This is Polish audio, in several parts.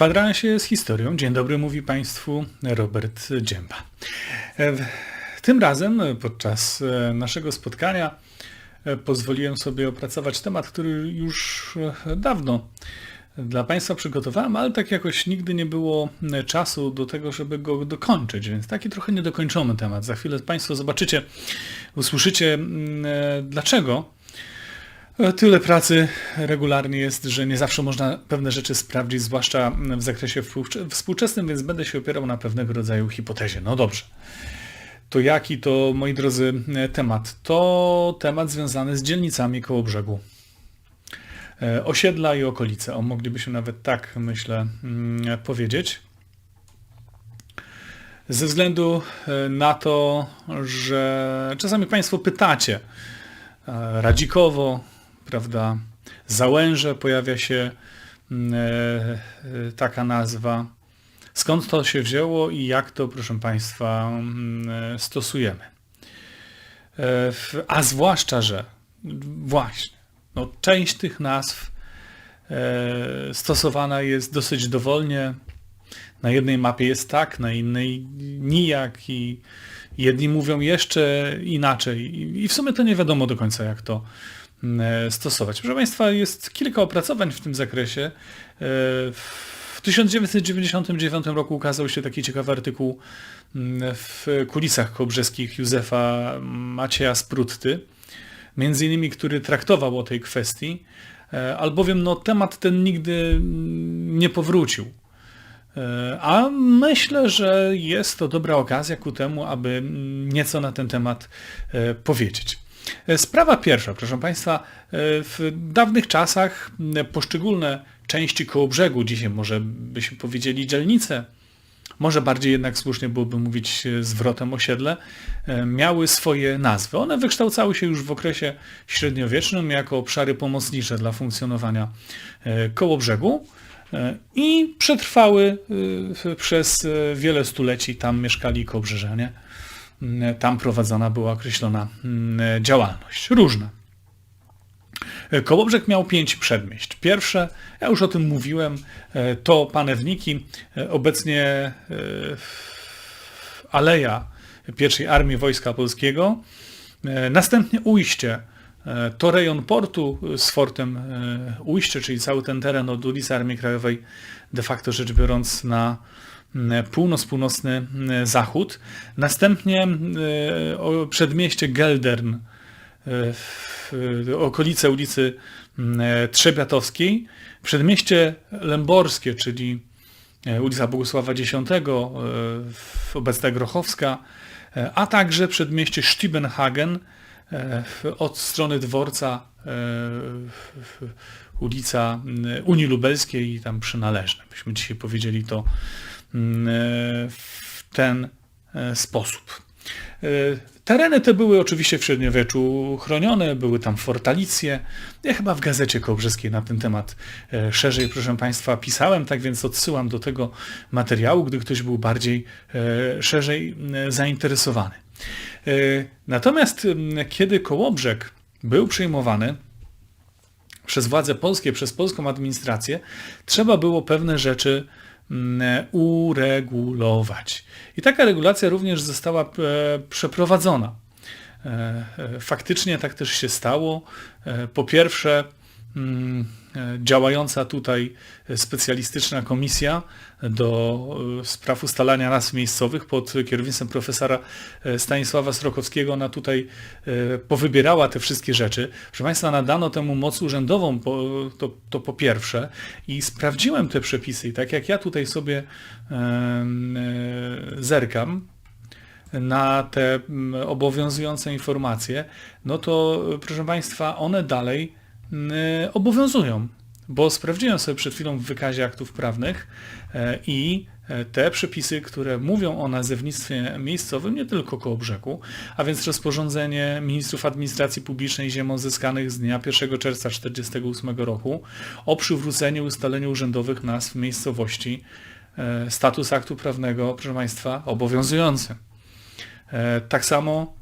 kwadransie z historią. Dzień dobry, mówi Państwu Robert Dzięba. E, tym razem podczas e, naszego spotkania e, pozwoliłem sobie opracować temat, który już dawno dla Państwa przygotowałem, ale tak jakoś nigdy nie było czasu do tego, żeby go dokończyć, więc taki trochę niedokończony temat. Za chwilę Państwo zobaczycie, usłyszycie dlaczego. Tyle pracy regularnie jest, że nie zawsze można pewne rzeczy sprawdzić, zwłaszcza w zakresie współczesnym, więc będę się opierał na pewnego rodzaju hipotezie. No dobrze. To jaki to, moi drodzy, temat? To temat związany z dzielnicami koło brzegu. E, osiedla i okolice. O, moglibyśmy nawet tak, myślę, mm, powiedzieć. Ze względu e, na to, że czasami Państwo pytacie, e, Radzikowo, prawda, Załęże pojawia się mm, e, taka nazwa. Skąd to się wzięło i jak to, proszę Państwa, mm, stosujemy? E, a zwłaszcza, że właśnie, no, część tych nazw e, stosowana jest dosyć dowolnie. Na jednej mapie jest tak, na innej nijak i jedni mówią jeszcze inaczej. I w sumie to nie wiadomo do końca, jak to E, stosować. Proszę Państwa, jest kilka opracowań w tym zakresie. E, w 1999 roku ukazał się taki ciekawy artykuł mm, w kulisach kobrzeskich Józefa Macieja Sprutty, między innymi, który traktował o tej kwestii, e, albowiem no, temat ten nigdy nie powrócił. A myślę, że jest to dobra okazja ku temu, aby nieco na ten temat powiedzieć. E, sprawa pierwsza, proszę Państwa, e, w dawnych czasach poszczególne części koło brzegu, dzisiaj może byśmy powiedzieli dzielnice, może bardziej jednak słusznie byłoby mówić zwrotem osiedle, e, miały swoje nazwy. One wykształcały się już w okresie średniowiecznym jako obszary pomocnicze dla funkcjonowania koło brzegu i przetrwały przez wiele stuleci. Tam mieszkali kołbrzeżanie. Mm, tam prowadzona była określona mm, działalność. Różna. Kołobrzeg miał pięć przedmieść. Pierwsze, ja już o tym mówiłem, e, to Panewniki, e, obecnie e, Aleja pierwszej Armii Wojska Polskiego. Następnie Ujście, to rejon portu z fortem Ujście, czyli cały ten teren od ulicy Armii Krajowej, de facto rzecz biorąc na północ-północny e, zachód. Następnie e, przedmieście Geldern, e, okolice ulicy Trzebiatowskiej, przedmieście Lęborskie, czyli ulica Bogusława X, obecna Grochowska, a także przedmieście Stiebenhagen od strony dworca ulica Unii Lubelskiej i tam przynależne. Byśmy dzisiaj powiedzieli to w ten e, sposób. E, tereny te były oczywiście w średniowieczu chronione, były tam fortalicje. Ja chyba w Gazecie Kołbrzeskiej na ten temat szerzej, proszę Państwa, pisałem, tak więc odsyłam do tego materiału, gdy ktoś był bardziej szerzej zainteresowany. Natomiast kiedy Kołobrzeg był przejmowany przez władze polskie, przez polską administrację, trzeba było pewne rzeczy Mm, uregulować. I taka regulacja również została e, przeprowadzona. E, e, faktycznie tak też się stało. Po pierwsze, mm, działająca tutaj specjalistyczna komisja do spraw ustalania nazw miejscowych pod kierownictwem profesora Stanisława Srokowskiego. Ona tutaj powybierała te wszystkie rzeczy. Proszę Państwa, nadano temu moc urzędową, to, to po pierwsze, i sprawdziłem te przepisy i tak jak ja tutaj sobie zerkam, na te obowiązujące informacje, no to proszę Państwa, one dalej obowiązują, bo sprawdziłem sobie przed chwilą w wykazie aktów prawnych e, i e, te przepisy, które mówią o nazewnictwie miejscowym, nie tylko koło brzegu, a więc rozporządzenie ministrów administracji publicznej ziem odzyskanych z dnia 1 czerwca 1948 roku o przywróceniu ustaleniu urzędowych nazw miejscowości, e, status aktu prawnego, proszę Państwa, obowiązujący. Tak samo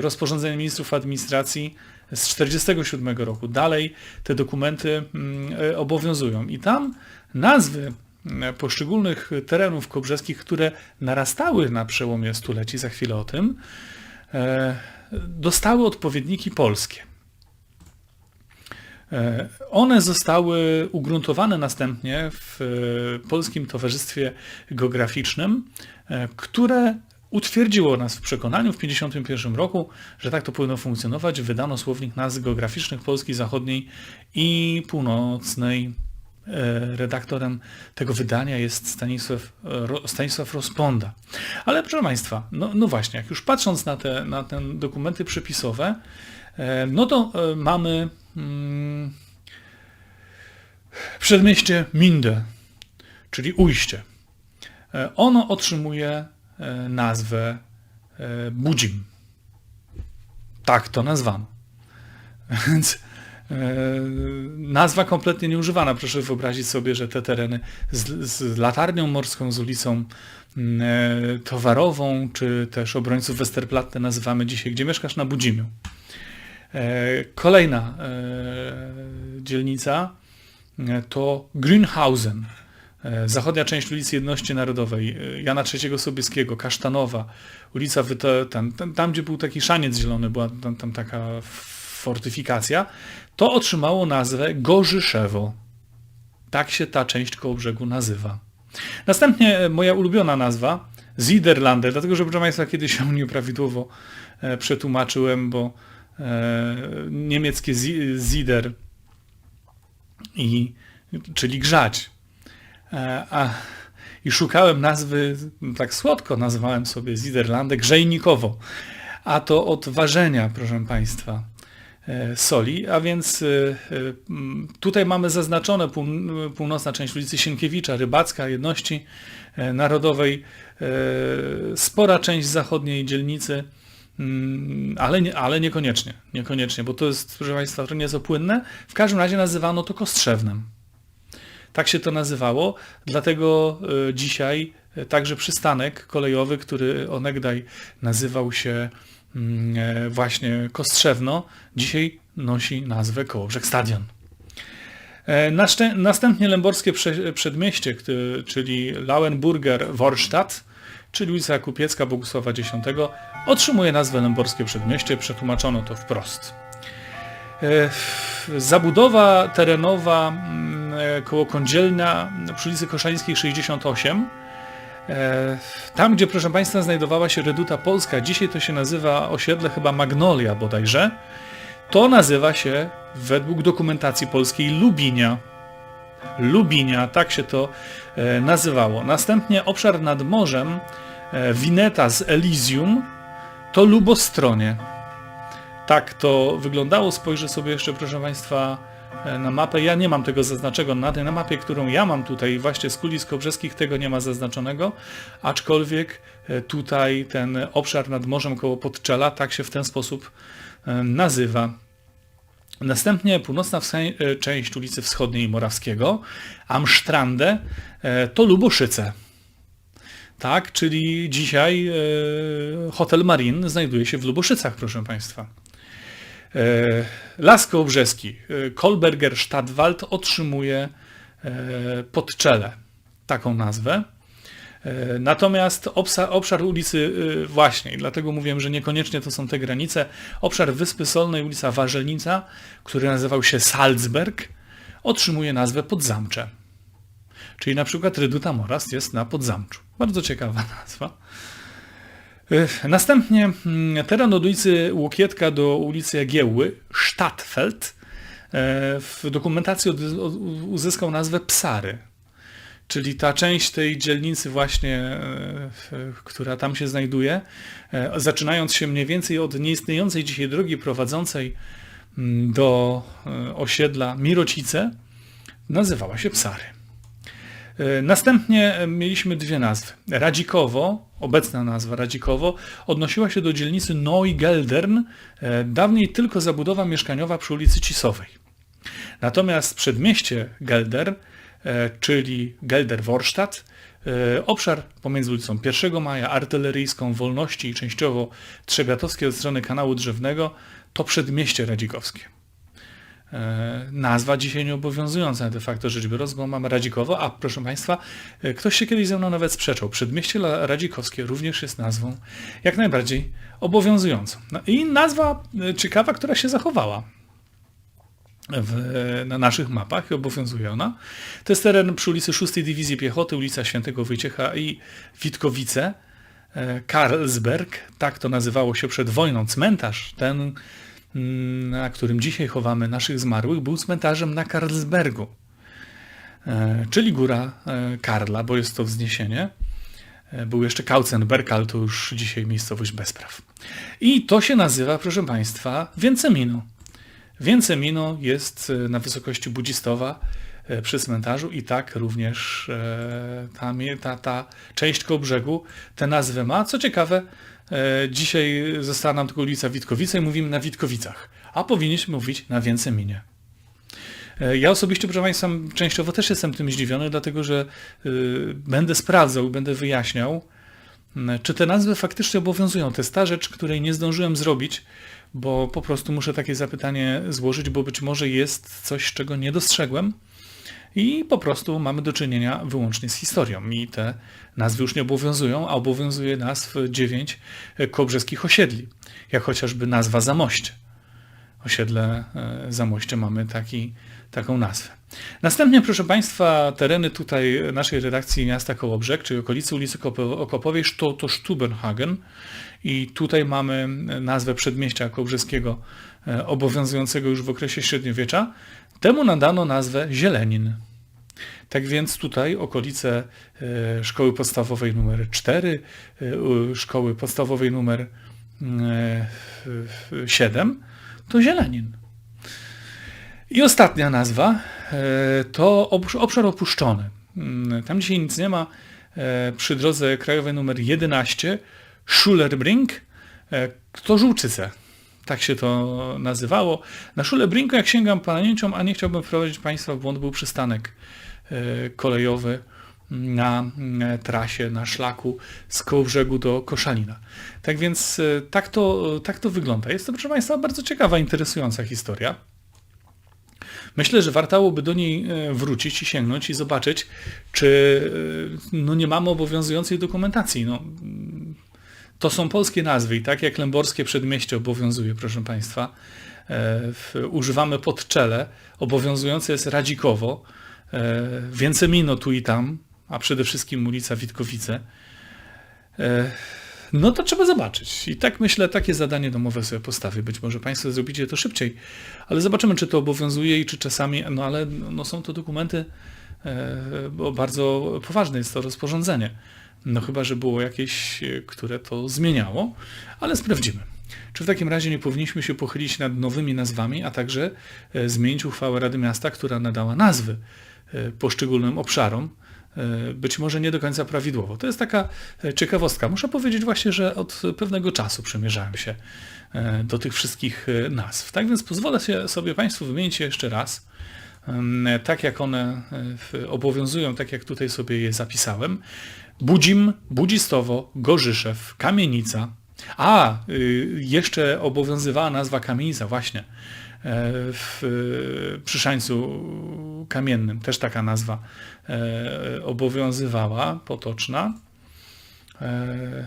rozporządzenie ministrów administracji z 1947 roku. Dalej te dokumenty mm, e, obowiązują. I tam nazwy mm, poszczególnych terenów kobrzeskich, które narastały na przełomie stuleci, za chwilę o tym, e, dostały odpowiedniki polskie. E, one zostały ugruntowane następnie w Polskim Towarzystwie Geograficznym, które utwierdziło nas w przekonaniu w 1951 roku, że tak to powinno funkcjonować. Wydano słownik nazw geograficznych Polski Zachodniej i Północnej. E, redaktorem tego wydania jest Stanisław, Stanisław Rozponda. Ale proszę Państwa, no, no właśnie, jak już patrząc na te, na te dokumenty przepisowe, e, no to e, mamy mm, przedmieście Minde, czyli ujście. Ono otrzymuje E, nazwę e, Budzim. Tak to nazwano. Więc e, nazwa kompletnie nieużywana. Proszę wyobrazić sobie, że te tereny z, z latarnią morską, z ulicą towarową, czy też obrońców Westerplatte nazywamy dzisiaj, gdzie mieszkasz na Budzimiu. Kolejna dzielnica to Grünhausen. E, zachodnia część ulicy Jedności Narodowej, e, Jana III Sobieskiego, Kasztanowa, ulica Wyte, tam, tam, gdzie był taki szaniec zielony, była tam, tam taka fortyfikacja, to otrzymało nazwę Gorzyszewo. Tak się ta część koło brzegu nazywa. Następnie e, moja ulubiona nazwa, Ziderlander, dlatego że proszę Państwa kiedyś się nieprawidłowo przetłumaczyłem, bo niemieckie Zider, i, czyli grzać, a, I szukałem nazwy, tak słodko nazwałem sobie Ziderlandę grzejnikowo. A to od ważenia, proszę Państwa, e, soli, a więc e, tutaj mamy zaznaczone północna część ulicy Sienkiewicza, Rybacka, Jedności Narodowej, spora część zachodniej dzielnicy, mm, ale, ale niekoniecznie, niekoniecznie, bo to jest, proszę Państwa, to nie jest opłynne. W każdym razie nazywano to Kostrzewnem. Tak się to nazywało, dlatego e, dzisiaj e, także przystanek kolejowy, który onegdaj nazywał się mm, e, właśnie Kostrzewno, dzisiaj nosi nazwę Kołobrzeg Stadion. Następnie Lęborskie Przedmieście, czyli Lauenburger Warstadt, czyli ulica Kupiecka Bogusława X, otrzymuje nazwę Lęborskie Przedmieście, przetłumaczono to wprost. Zabudowa terenowa mm, koło Kądzielna przy ulicy Koszańskiej 68. E, tam, gdzie proszę Państwa znajdowała się Reduta Polska, dzisiaj to się nazywa osiedle chyba Magnolia bodajże, to nazywa się według dokumentacji polskiej Lubinia. Lubinia, tak się to e, nazywało. Następnie obszar nad morzem, Wineta z Elysium, to Lubostronie. Tak to wyglądało. Spojrzę sobie jeszcze, proszę Państwa, E, na mapę. Ja nie mam tego zaznaczonego na tej na mapie, którą ja mam tutaj właśnie z Kulis Kobrzeskich, tego nie ma zaznaczonego, aczkolwiek e, tutaj ten obszar nad morzem koło Podczela tak się w ten sposób e, nazywa. Następnie północna część ulicy Wschodniej Morawskiego, Amstrande, to Luboszyce. Tak, czyli dzisiaj hotel Marin znajduje się w Luboszycach, proszę Państwa. E, Las Kołbrzeski, e, Kolberger Stadtwald otrzymuje e, podczele taką nazwę. Natomiast obszar ulicy właśnie, dlatego mówiłem, że niekoniecznie to są te granice, obszar Wyspy Solnej, ulica Warzelnica, który nazywał się Salzberg, otrzymuje nazwę Podzamcze. Czyli na przykład Reduta Morast jest na Podzamczu. Bardzo ciekawa nazwa. E, następnie mm, teren od ulicy Łokietka do ulicy Jagiełły, Stadtfeld, e, w dokumentacji uzyskał nazwę Psary. Czyli ta część tej dzielnicy właśnie, e, która tam się znajduje, zaczynając się mniej więcej od nieistniejącej dzisiaj drogi prowadzącej mm, do osiedla Mirocice, nazywała się Psary. E, następnie e, mieliśmy dwie nazwy. Radzikowo, obecna nazwa Radzikowo, odnosiła się do dzielnicy Neugeldern, e, dawniej tylko zabudowa mieszkaniowa przy ulicy Cisowej. Natomiast przedmieście Gelder, czyli Gelder Warstadt, obszar pomiędzy ulicą 1 Maja, Artyleryjską, Wolności i częściowo Trzebiatowskiej od strony kanału drzewnego, to przedmieście radzikowskie. E, nazwa dzisiaj nieobowiązująca de facto rzecz biorąc, bo mamy Radzikowo, a proszę Państwa, e, ktoś się kiedyś ze mną nawet sprzeczał. Przedmieście Radzikowskie również jest nazwą jak najbardziej obowiązującą. No I nazwa e, ciekawa, która się zachowała. W, na naszych mapach i obowiązuje ona. To jest teren przy ulicy 6 Dywizji Piechoty, ulica Świętego Wojciecha i Witkowice. Karlsberg, tak to nazywało się przed wojną, cmentarz, ten na którym dzisiaj chowamy naszych zmarłych, był cmentarzem na Karlsbergu, e, czyli góra e, Karla, bo jest to wzniesienie. E, był jeszcze Kauzenberg, ale to już dzisiaj miejscowość bezpraw. I to się nazywa, proszę Państwa, Więcemino. Więcemino jest na wysokości Budzistowa przy cmentarzu i tak również ta, ta, ta część koło brzegu tę nazwę ma. Co ciekawe, dzisiaj została nam tylko ulica Witkowice i mówimy na Witkowicach, a powinniśmy mówić na Więceminie. E, ja osobiście, proszę Państwa, częściowo też jestem tym zdziwiony, dlatego że y, będę sprawdzał, będę wyjaśniał, czy te nazwy faktycznie obowiązują. To jest ta rzecz, której nie zdążyłem zrobić, bo po prostu muszę takie zapytanie złożyć, bo być może jest coś, czego nie dostrzegłem i po prostu mamy do czynienia wyłącznie z historią i te nazwy już nie obowiązują, a obowiązuje nazw dziewięć kołbrzeskich osiedli, jak chociażby nazwa Zamoście. Osiedle e, Zamoście mamy taki, taką nazwę. Następnie, proszę Państwa, tereny tutaj naszej redakcji miasta Kołobrzeg, czyli okolicy ulicy Okopowej, to, to Stubenhagen i tutaj mamy nazwę przedmieścia kołbrzeskiego e, obowiązującego już w okresie średniowiecza, Temu nadano nazwę Zielenin. Tak więc tutaj okolice e, szkoły podstawowej numer 4, e, szkoły podstawowej numer 7 e, to Zielenin. I ostatnia nazwa to obszar opuszczony. Mm, tam dzisiaj nic nie ma. Przy drodze krajowej numer 11 Schullerbrink to Żółczyce tak się to nazywało. Na Szule Brinko, jak sięgam pamięcią, a nie chciałbym wprowadzić Państwa w błąd, był przystanek e, kolejowy na e, trasie, na szlaku z Kołbrzegu do Koszalina. Tak więc e, tak to, tak to wygląda. Jest to, proszę Państwa, bardzo ciekawa, interesująca historia. Myślę, że wartałoby do niej wrócić i sięgnąć i zobaczyć, czy no, nie mamy obowiązującej dokumentacji. No, to są polskie nazwy i tak jak Lęborskie Przedmieście obowiązuje, proszę Państwa, e, używamy podczele, obowiązujące jest Radzikowo, e, Więcemino tu i tam, a przede wszystkim ulica Witkowice. E, no to trzeba zobaczyć. I tak myślę, takie zadanie domowe sobie postawię. Być może Państwo zrobicie to szybciej, ale zobaczymy, czy to obowiązuje i czy czasami, no ale no, są to dokumenty, bo bardzo poważne jest to rozporządzenie. No chyba, że było jakieś, e, które to zmieniało, ale sprawdzimy. Czy w takim razie nie powinniśmy się pochylić nad nowymi nazwami, a także e, zmienić uchwałę Rady Miasta, która nadała nazwy e, poszczególnym obszarom, być może nie do końca prawidłowo. To jest taka ciekawostka. Muszę powiedzieć właśnie, że od pewnego czasu przemierzałem się do tych wszystkich nazw. Tak więc pozwolę sobie Państwu wymienić je jeszcze raz, tak jak one obowiązują, tak jak tutaj sobie je zapisałem. Budzim, Budzistowo, Gorzyszew, Kamienica. A, y, jeszcze obowiązywała nazwa Kamienica, właśnie. E, w Przyszańcu Kamiennym też taka nazwa e, obowiązywała, potoczna. E,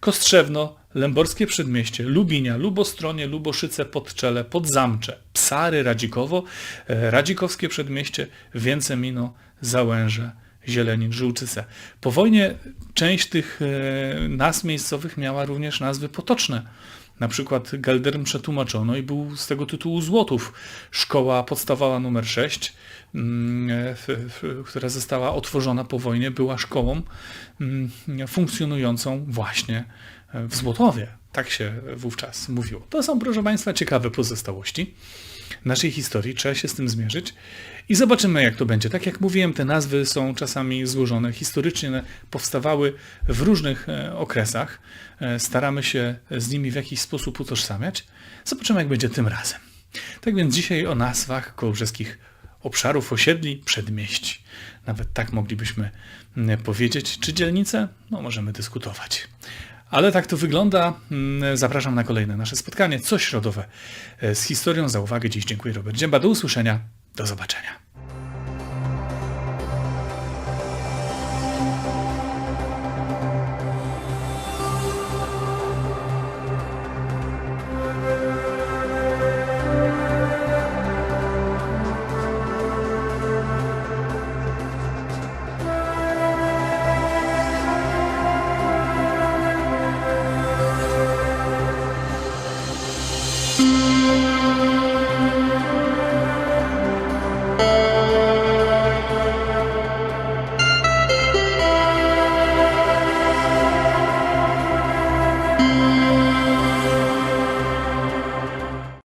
Kostrzewno, Lęborskie Przedmieście, Lubinia, Lubostronie, Luboszyce, Podczele, Podzamcze, Psary, Radzikowo, Radzikowskie Przedmieście, Więcemino, Załęże, Zielenin, Żółczyce. Po wojnie część tych e, nazw miejscowych miała również nazwy potoczne. Na przykład Gelderm przetłumaczono i był z tego tytułu Złotów. Szkoła podstawowa numer 6, mm, e, która została otworzona po wojnie, była szkołą mm, funkcjonującą właśnie w Złotowie. Tak się wówczas mówiło. To są, proszę Państwa, ciekawe pozostałości naszej historii. Trzeba się z tym zmierzyć i zobaczymy, jak to będzie. Tak jak mówiłem, te nazwy są czasami złożone. Historycznie powstawały w różnych e, okresach. E, staramy się z nimi w jakiś sposób utożsamiać. Zobaczymy, jak będzie tym razem. Tak więc dzisiaj o nazwach kołbrzeskich obszarów, osiedli, przedmieści. Nawet tak moglibyśmy powiedzieć. Czy dzielnice? No, możemy dyskutować. Ale tak to wygląda. Mm, Zapraszam na kolejne nasze spotkanie, co środowe e, z historią. Za uwagę dziś dziękuję Robert Dzięba. Do usłyszenia. Do zobaczenia.